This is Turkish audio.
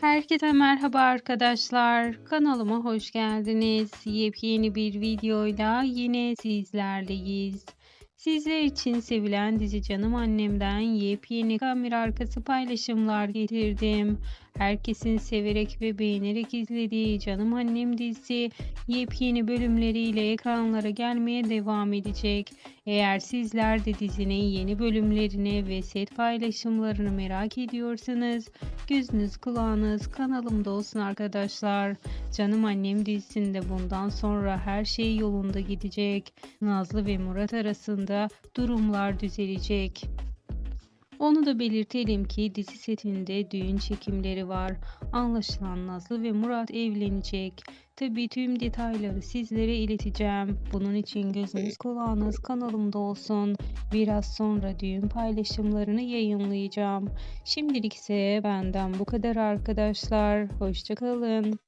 Herkese merhaba arkadaşlar. Kanalıma hoş geldiniz. Yepyeni bir videoyla yine sizlerleyiz. Sizler için sevilen dizi Canım Annem'den yepyeni kamera arkası paylaşımlar getirdim. Herkesin severek ve beğenerek izlediği Canım Annem dizisi yepyeni bölümleriyle ekranlara gelmeye devam edecek. Eğer sizler de dizinin yeni bölümlerini ve set paylaşımlarını merak ediyorsanız gözünüz kulağınız kanalımda olsun arkadaşlar. Canım Annem dizisinde bundan sonra her şey yolunda gidecek. Nazlı ve Murat arasında durumlar düzelecek. Onu da belirtelim ki dizi setinde düğün çekimleri var. Anlaşılan Nazlı ve Murat evlenecek. Tabii tüm detayları sizlere ileteceğim. Bunun için gözünüz kulağınız kanalımda olsun. Biraz sonra düğün paylaşımlarını yayınlayacağım. Şimdilik ise benden bu kadar arkadaşlar. Hoşçakalın.